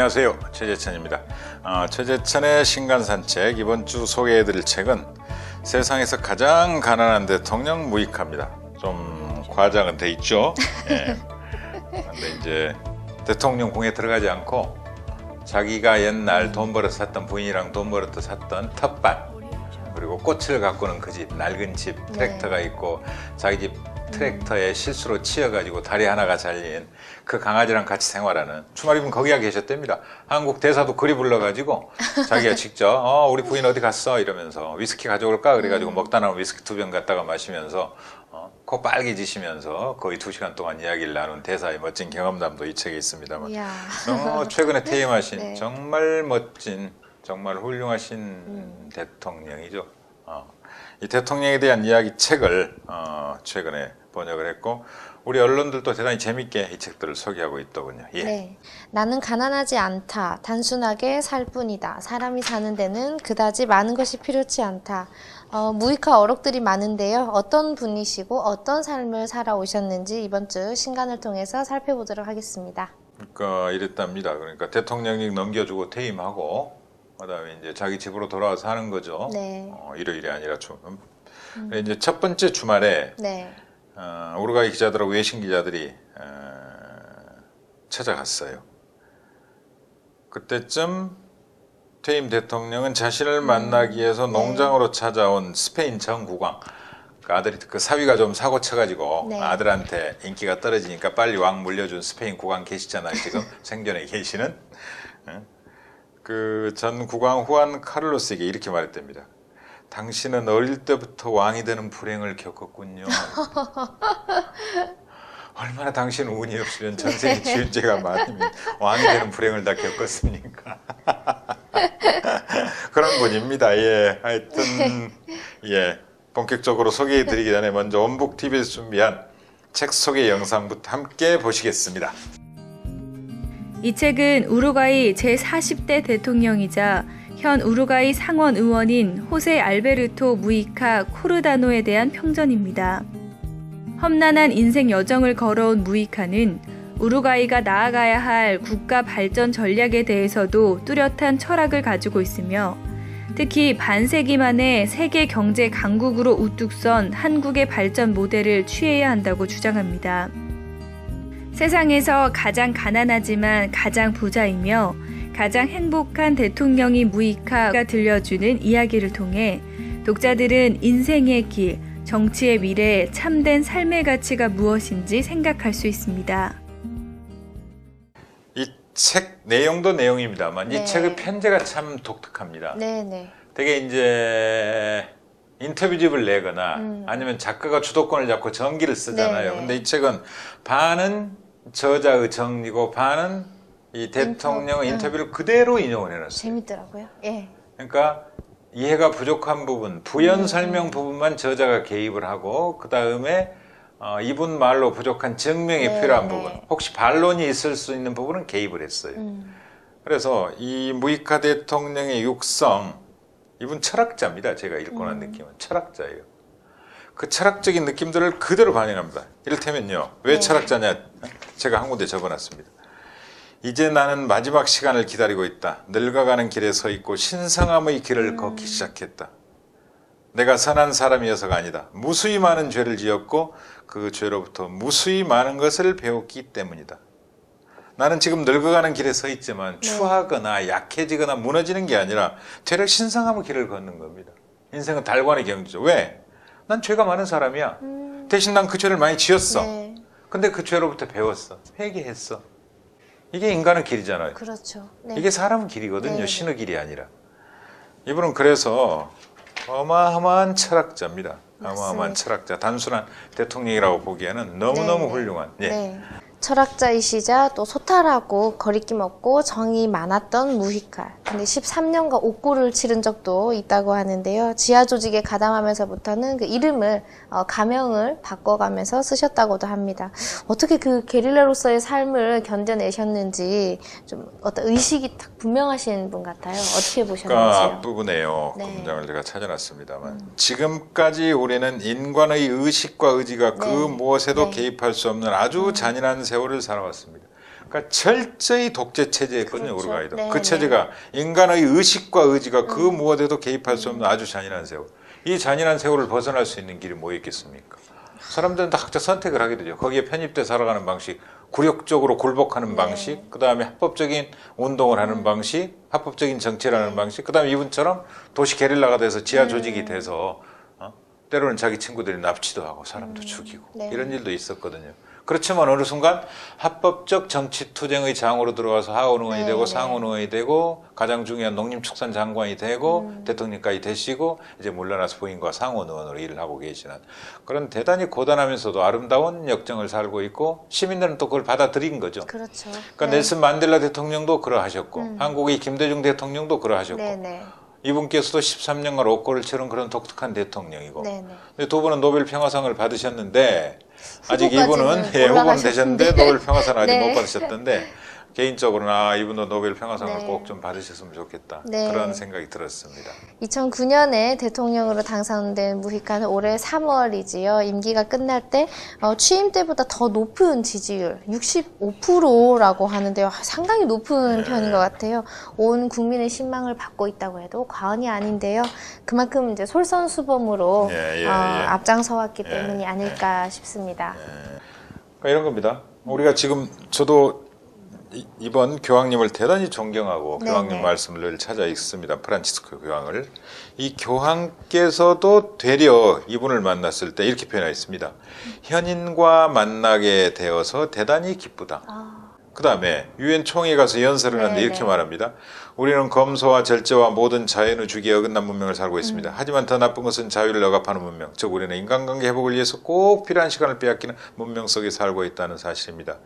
안녕하세요. 최재천입니다. 어, 최재천의 신간산책 이번 주 소개해드릴 책은 세상에서 가장 가난한 대통령 무익합니다. 좀 과장은 돼 있죠? 예. 근데 이제 대통령 궁에 들어가지 않고 자기가 옛날 돈 벌어 샀던 부인이랑 돈 벌어 샀던 텃밭 그리고 꽃을 가꾸는 그 집 낡은 집 트랙터가 있고 자기 집 트랙터에 실수로 치여가지고 다리 하나가 잘린 그 강아지랑 같이 생활하는 주말이면 거기가 계셨답니다. 한국 대사도 그리 불러가지고 자기가 직접 어 우리 부인 어디 갔어 이러면서 위스키 가져올까 그래가지고 먹다 남은 위스키 두 병 갖다가 마시면서 어, 코 빨개지시면서 거의 두 시간 동안 이야기를 나눈 대사의 멋진 경험담도 이 책에 있습니다만 이야. 어, 최근에 퇴임하신 네. 정말 멋진 정말 훌륭하신 대통령이죠. 어, 이 대통령에 대한 이야기 책을 어, 최근에 번역을 했고 우리 언론들도 대단히 재밌게 이 책들을 소개하고 있더군요. 예. 네. 나는 가난하지 않다. 단순하게 살 뿐이다. 사람이 사는 데는 그다지 많은 것이 필요치 않다. 어, 무익화 어록들이 많은데요. 어떤 분이시고 어떤 삶을 살아오셨는지 이번 주 신간을 통해서 살펴보도록 하겠습니다. 그러니까 이랬답니다. 그러니까 대통령이 넘겨주고 퇴임하고 그다음에 이제 자기 집으로 돌아와서 하는 거죠. 네. 어, 일요일이 아니라 좀. 이제 첫 번째 주말에 네. 어, 우루과이 기자들하고 외신 기자들이 어, 찾아갔어요. 그때쯤 퇴임 대통령은 자신을 만나기 위해서 네. 농장으로 찾아온 스페인 전 국왕 그 아들이 그 사위가 좀 사고 쳐가지고 네. 아들한테 인기가 떨어지니까 빨리 왕 물려준 스페인 국왕 계시잖아요 지금 생전에 계시는 그 전 국왕 후안 카를로스에게 이렇게 말했답니다. 당신은 어릴 때부터 왕이 되는 불행을 겪었군요. 얼마나 당신 운이 없으면 전생에 지은 죄가 많으면 왕이 되는 불행을 다 겪었습니까? 그런 분입니다. 예, 하여튼 예 본격적으로 소개해 드리기 전에 먼저 원북 TV에서 준비한 책 소개 영상부터 함께 보시겠습니다. 이 책은 우루과이 제40대 대통령이자 현 우루과이 상원 의원인 호세 알베르토 무이카 코르다노에 대한 평전입니다. 험난한 인생 여정을 걸어온 무이카는 우루과이가 나아가야 할 국가 발전 전략에 대해서도 뚜렷한 철학을 가지고 있으며 특히 반세기 만에 세계 경제 강국으로 우뚝 선 한국의 발전 모델을 취해야 한다고 주장합니다. 세상에서 가장 가난하지만 가장 부자이며 가장 행복한 대통령이 무이카가 들려주는 이야기를 통해 독자들은 인생의 길, 정치의 미래, 참된 삶의 가치가 무엇인지 생각할 수 있습니다. 이 책 내용도 내용입니다만 네. 이 책의 편제가 참 독특합니다. 네, 네. 되게 이제 인터뷰집을 내거나 음. 아니면 작가가 주도권을 잡고 전기를 쓰잖아요. 네네. 근데 이 책은 반은 저자의 정리고 반은 이 대통령의 인터- 인터뷰를 그대로 인용을 해놨어요. 재밌더라고요. 예. 그러니까 이해가 부족한 부분, 부연 설명 부분만 저자가 개입을 하고 그 다음에 어, 이분 말로 부족한 증명이 네, 필요한 네. 부분, 혹시 반론이 있을 수 있는 부분은 개입을 했어요. 음. 그래서 이 무이카 대통령의 육성 이분 철학자입니다. 제가 읽고 난 음. 느낌은 철학자예요. 그 철학적인 느낌들을 그대로 반영합니다. 이를테면요. 왜 네. 철학자냐? 제가 한 군데 적어놨습니다. 이제 나는 마지막 시간을 기다리고 있다. 늙어가는 길에 서 있고 신성함의 음. 길을 걷기 시작했다. 내가 선한 사람이어서가 아니다. 무수히 많은 죄를 지었고 그 죄로부터 무수히 많은 것을 배웠기 때문이다. 나는 지금 늙어가는 길에 서 있지만 네. 추하거나 약해지거나 무너지는 게 아니라 되려 신성함의 길을 걷는 겁니다. 인생은 달관의 경지죠. 왜? 난 죄가 많은 사람이야. 음. 대신 난 그 죄를 많이 지었어. 네. 근데 그 죄로부터 배웠어. 회개했어. 이게 인간의 길이잖아요. 그렇죠. 네. 이게 사람 길이거든요. 네. 신의 길이 아니라. 이분은 그래서 어마어마한 철학자입니다. 어마어마한. 철학자. 단순한 대통령이라고 보기에는 너무너무 네. 훌륭한. 예. 네. 철학자이시자 또 소탈하고 거리낌 없고 정이 많았던 무희칼. 근데 13년간 옥고를 치른 적도 있다고 하는데요. 지하 조직에 가담하면서부터는 그 이름을 어, 가명을 바꿔가면서 쓰셨다고도 합니다. 어떻게 그 게릴라로서의 삶을 견뎌내셨는지 좀 어떤 의식이 딱 분명하신 분 같아요. 어떻게 그 보셨는지요? 앞부분에요. 네. 그 문장을 제가 찾아놨습니다만 지금까지 우리는 인간의 의식과 의지가 그 네. 무엇에도 네. 개입할 수 없는 아주 잔인한 세월을 살아왔습니다. 그러니까 철저히 독재 체제였거든요 그렇죠. 우루과이도. 네, 그 네. 체제가 인간의 의식과 의지가 그 무엇에도 개입할 수 없는 아주 잔인한 세월. 이 잔인한 세월을 벗어날 수 있는 길이 뭐 있겠습니까? 사람들은 다 각자 선택을 하게 되죠. 거기에 편입돼 살아가는 방식, 굴욕적으로 굴복하는 네. 방식, 그 다음에 합법적인 운동을 하는 음. 방식, 합법적인 정치를 네. 하는 방식, 그 다음에 이분처럼 도시 게릴라가 돼서 지하 음. 조직이 돼서 어? 때로는 자기 친구들이 납치도 하고 사람도 죽이고 네. 이런 일도 있었거든요. 그렇지만 어느 순간 합법적 정치 투쟁의 장으로 들어와서 하원 의원이 네, 되고 네. 상원 의원이 되고 가장 중요한 농림축산장관이 되고 음. 대통령까지 되시고 이제 물러나서 부인과 상원 의원으로 일을 하고 계시는 그런 대단히 고단하면서도 아름다운 역정을 살고 있고 시민들은 또 그걸 받아들인 거죠. 그렇죠. 그러니까 넬슨 만델라 대통령도 그러하셨고 한국의 김대중 대통령도 그러하셨고 음. 네네. 이분께서도 13년간 옥고를 치른 그런 독특한 대통령이고. 근데 두 분은 노벨 평화상을 받으셨는데 아직 이분은 예, 후보는. 되셨는데 노벨 평화상을 아직 네. 못 받으셨던데 개인적으로는 아 이분도 노벨 평화상을 네. 꼭좀 받으셨으면 좋겠다 네. 그런 생각이 들었습니다. 2009년에 대통령으로 당선된 무히카는 올해 3월이지요. 임기가 끝날 때 어, 취임 때보다 더 높은 지지율 65%라고 하는데요. 아, 상당히 높은 네. 편인 것 같아요. 온 국민의 신망을 받고 있다고 해도 과언이 아닌데요. 그만큼 이제 솔선수범으로 예, 예, 어, 예. 앞장서 왔기 예, 때문이 아닐까 싶습니다. 그러니까 이런 겁니다. 우리가 지금 저도 이- 이번 교황님을 대단히 존경하고 네, 교황님 네. 말씀을 늘 찾아 읽습니다. 프란치스코 교황을 이 교황께서도 되려 이분을 만났을 때 이렇게 표현하였습니다. 현인과 만나게 되어서 대단히 기쁘다. 아, 그 다음에 유엔 총회 가서 연설을 하는데 네, 이렇게 네. 말합니다. 우리는 검소와 절제와 모든 자연의 주기에 어긋난 문명을 살고 있습니다. 하지만 더 나쁜 것은 자유를 억압하는 문명, 즉 우리는 인간관계 회복을 위해서 꼭 필요한 시간을 빼앗기는 문명 속에 살고 있다는 사실입니다.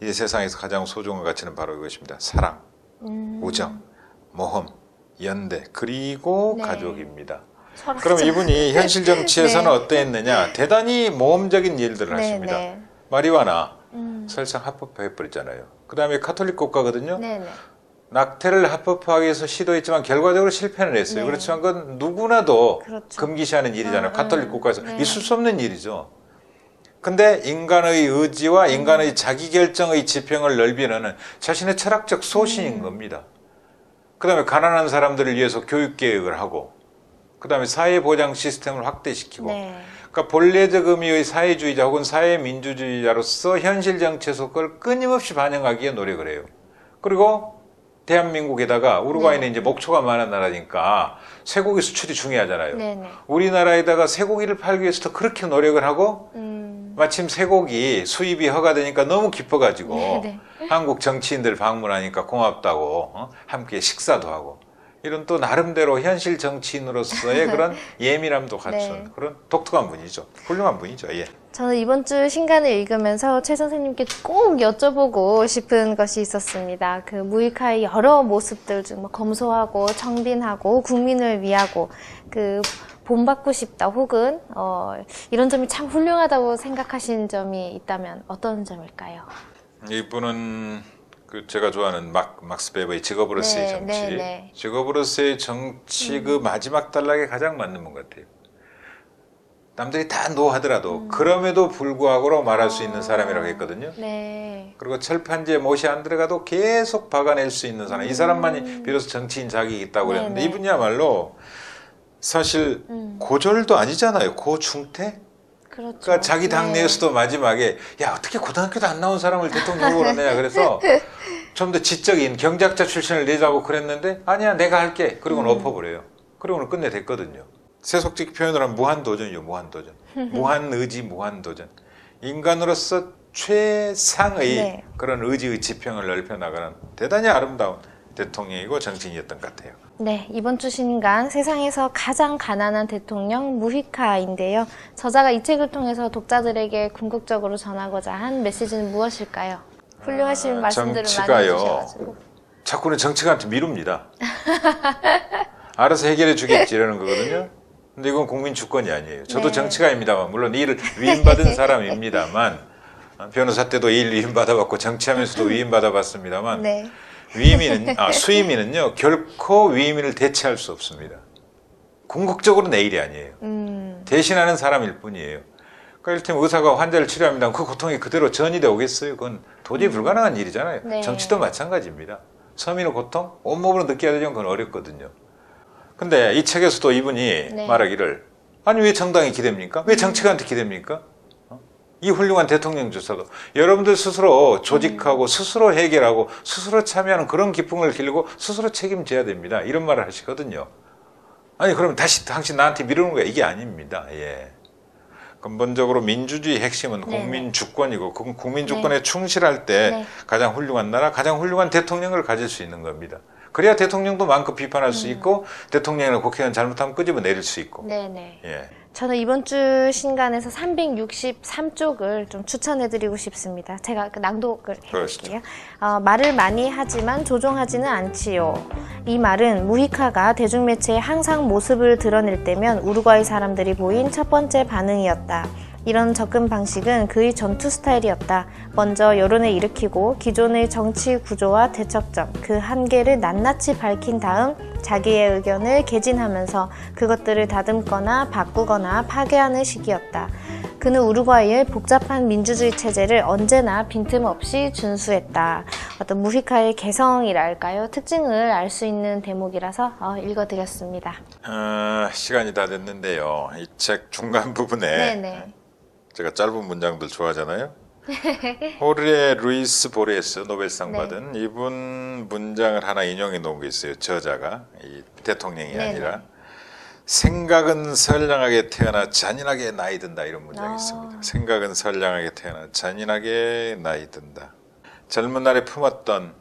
이 세상에서 가장 소중한 가치는 바로 이것입니다. 사랑, 음, 우정, 모험, 연대, 그리고 네. 가족입니다. 그럼 이분이 현실 정치에서는 네. 어떠했느냐? 대단히 모험적인 일들을 네, 하십니다. 네. 마리화나 음, 설상 합법화해버렸잖아요. 그 다음에 카톨릭 국가거든요. 네네. 낙태를 합법화하기 위해서 시도했지만 결과적으로 실패는 했어요. 네. 그렇지만 그건 누구나도 그렇죠. 금기시하는 일이잖아요. 음, 카톨릭 음, 국가에서 네. 있을 수 없는 일이죠. 근데 인간의 의지와 음. 인간의 자기결정의 지평을 넓히는 자신의 철학적 소신인 음. 겁니다. 그 다음에 가난한 사람들을 위해서 교육 계획을 하고 그 다음에 사회 보장 시스템을 확대시키고 네. 그러니까 본래적 의미의 사회주의자 혹은 사회민주주의자로서 현실 정치에서 그걸 끊임없이 반영하기에 노력을 해요. 그리고 대한민국에다가 우루과이는 네. 이제 목초가 많은 나라니까 쇠고기 수출이 중요하잖아요. 네 네. 우리나라에다가 쇠고기를 팔기 위해서 그렇게 노력을 하고 음, 마침 쇠고기 수입이 허가되니까 너무 기뻐가지고 네네. 한국 정치인들 방문하니까 고맙다고 어? 함께 식사도 하고 이런 또 나름대로 현실 정치인으로서의 그런 예민함도 갖춘 네. 그런 독특한 분이죠. 훌륭한 분이죠. 예. 저는 이번 주 신간을 읽으면서 최 선생님께 꼭 여쭤보고 싶은 것이 있었습니다. 그 무이카의 여러 모습들 중뭐 검소하고 청빈하고 국민을 위하고 그 본받고 싶다 혹은 어, 이런 점이 참 훌륭하다고 생각하신 점이 있다면 어떤 점일까요? 이분은 그 제가 좋아하는 막 막스 베버의 직업으로서의 네, 정치, 네, 네. 직업으로서의 정치 그 마지막 단락에 가장 맞는 분 같아요. 남들이 다 노하더라도 음. 그럼에도 불구하고 말할 수 있는 사람이라고 했거든요. 네. 그리고 철판지에 못이 안 들어가도 계속 박아낼 수 있는 사람. 이 사람만이 비로소 정치인 자격이 있다고 음. 네, 그랬는데 네. 이분이야말로 사실 음. 고졸도 아니잖아요. 고중퇴? 그렇죠. 그러니까 자기 네. 당내에서도 마지막에 야 어떻게 고등학교도 안 나온 사람을 대통령으로 하느냐 그래서 좀 더 지적인 경작자 출신을 내자고 그랬는데 아니야 내가 할게 그리고는 음. 엎어버려요 그리고는 끝내댔거든요 세속적 표현을 하면 무한도전이죠 무한도전 무한의지 무한도전 인간으로서 최상의 네. 그런 의지의 지평을 넓혀나가는 대단히 아름다운 대통령이고 정치인이었던 것 같아요 네, 이번 주 신간 세상에서 가장 가난한 대통령 무히카인데요. 저자가 이 책을 통해서 독자들에게 궁극적으로 전하고자 한 메시지는 무엇일까요? 훌륭하신 아, 말씀들을 많이 정치가요. 해주셔가지고. 자꾸는 정치가한테 미룹니다. 알아서 해결해 주겠지 이러는 거거든요. 근데 이건 국민 주권이 아니에요. 저도 네. 정치가입니다만 물론 이 일을 위임받은 사람입니다만 어, 변호사 때도 이일 위임받아봤고 정치하면서도 위임받아봤습니다만 네, 위임인은 아, 수임인은요 결코 위임인을 대체할 수 없습니다. 궁극적으로 내 일이 아니에요. 음, 대신하는 사람일 뿐이에요. 그러니까 이를테면 의사가 환자를 치료합니다. 그 고통이 그대로 전이돼 오겠어요? 그건 도저히 불가능한 일이잖아요. 네. 정치도 마찬가지입니다. 서민의 고통 온몸으로 느껴야 되면 그건 어렵거든요. 근데 이 책에서도 이분이 네. 말하기를 아니 왜 정당이 기대입니까? 왜 정치가한테 기대입니까? 어? 이 훌륭한 대통령 주사도 여러분들 스스로 조직하고 스스로 해결하고 스스로 참여하는 그런 기풍을 길고 스스로 책임져야 됩니다. 이런 말을 하시거든요. 아니 그러면 다시 당신 나한테 미루는 거야 이게 아닙니다. 예. 근본적으로 민주주의 핵심은 네네. 국민 주권이고 그 국민 주권에 충실할 때 네. 가장 훌륭한 나라, 가장 훌륭한 대통령을 가질 수 있는 겁니다. 그래야 대통령도 마음껏 비판할 음. 수 있고 대통령이나 국회의원 잘못하면 끄집어 내릴 수 있고. 네네. 예. 저는 이번 주 신간에서 363쪽을 좀 추천해드리고 싶습니다. 제가 그 낭독을. 해볼게요. 어, 말을 많이 하지만 조종하지는 않지요. 이 말은 무히카가 대중매체에 항상 모습을 드러낼 때면 우루과이 사람들이 보인 첫 번째 반응이었다. 이런 접근 방식은 그의 전투 스타일이었다. 먼저 여론을 일으키고 기존의 정치 구조와 대척점, 그 한계를 낱낱이 밝힌 다음 자기의 의견을 개진하면서 그것들을 다듬거나 바꾸거나 파괴하는 시기였다. 그는 우루과이의 복잡한 민주주의 체제를 언제나 빈틈없이 준수했다. 어떤 무히카의 개성이랄까요? 특징을 알 수 있는 대목이라서 어, 읽어드렸습니다. 어, 시간이 다 됐는데요. 이 책 중간 부분에 네네. 제가 짧은 문장들 좋아하잖아요. 호르레 루이스 보레스 노벨상 네. 받은 이분 문장을 하나 인용해 놓은 게 있어요. 저자가 이 대통령이 네네. 아니라 생각은 선량하게 태어나 잔인하게 나이 든다 이런 문장이 아. 있습니다. 생각은 선량하게 태어나 잔인하게 나이 든다. 젊은 날에 품었던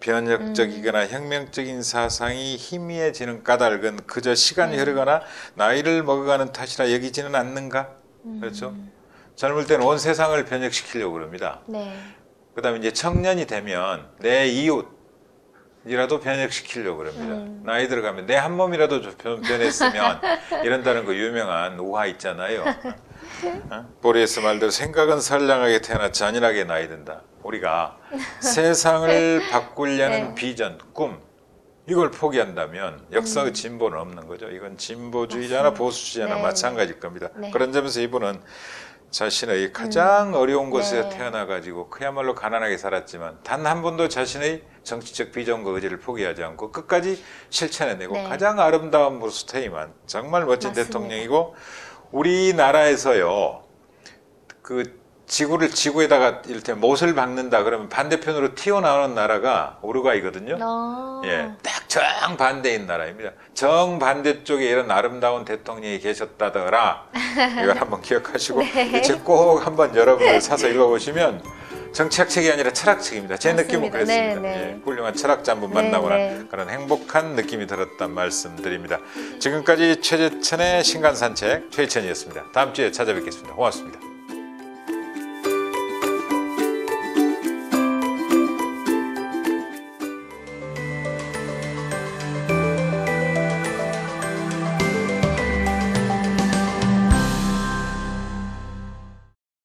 변혁적이거나 음. 혁명적인 사상이 희미해지는 까닭은 그저 시간이 네. 흐르거나 나이를 먹어가는 탓이라 여기지는 않는가? 음. 그렇죠? 젊을 때는 온 세상을 변혁시키려고 그럽니다. 네. 그다음에 이제 청년이 되면 내 이웃이라도 변혁시키려고 그럽니다. 음. 나이 들어가면 내 한 몸이라도 좀 변, 변했으면 이런다는 그 유명한 우화 있잖아요. 어? 보리에스 말대로 생각은 선량하게 태어나 잔인하게 나이 든다. 우리가 세상을 바꾸려는 네. 비전, 꿈 이걸 포기한다면 역사의 진보는 없는 거죠. 이건 진보주의자나 보수주의자나 음. 네. 마찬가지일 겁니다. 네. 그런 점에서 이분은 자신의 가장 어려운 곳에 네. 태어나가지고 그야말로 가난하게 살았지만 단 한 번도 자신의 정치적 비전과 의지를 포기하지 않고 끝까지 실천해내고 네. 가장 아름다운 모습 테이만 정말 멋진 맞습니다. 대통령이고 우리나라에서요 그 지구를 지구에다가 이를테면 못을 박는다 그러면 반대편으로 튀어나오는 나라가 우루과이거든요. 어. 예, 딱 정반대인 나라입니다. 정반대 쪽에 이런 아름다운 대통령이 계셨다더라. 이걸 한번 기억하시고 네. 이책꼭 한번 여러분들 사서 읽어보시면 정치학 책이 아니라 철학책입니다. 제 맞습니다. 느낌은 그랬습니다. 네, 네. 예, 훌륭한 철학자 한분 네, 만나거나 네. 그런 행복한 느낌이 들었단 말씀드립니다. 지금까지 최재천의 신간산책 최재천이었습니다. 다음 주에 찾아뵙겠습니다. 고맙습니다.